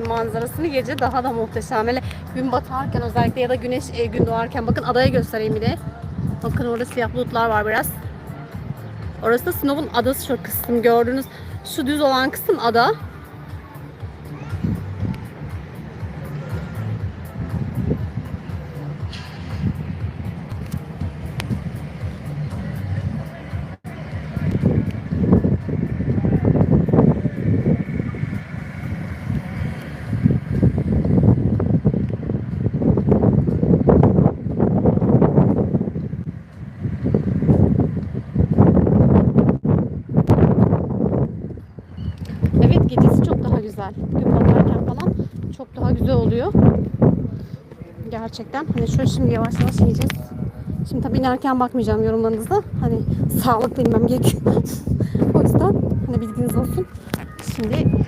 manzarasını gece daha da muhteşem. Böyle gün batarken özellikle ya da güneş e, gün doğarken bakın adaya göstereyim bir de. Bakın orada siyah bulutlar var biraz. Orası da Sinop'un adası şu kısım gördüğünüz şu düz olan kısım ada. Güzel. Gün batarken falan çok daha güzel oluyor. Gerçekten. Hani şöyle şimdi yavaş yavaş ineceğiz. Şimdi tabii inerken bakmayacağım yorumlarınıza. Hani sağlıklı inmem gerekiyor. o yüzden hani bilginiz olsun. Şimdi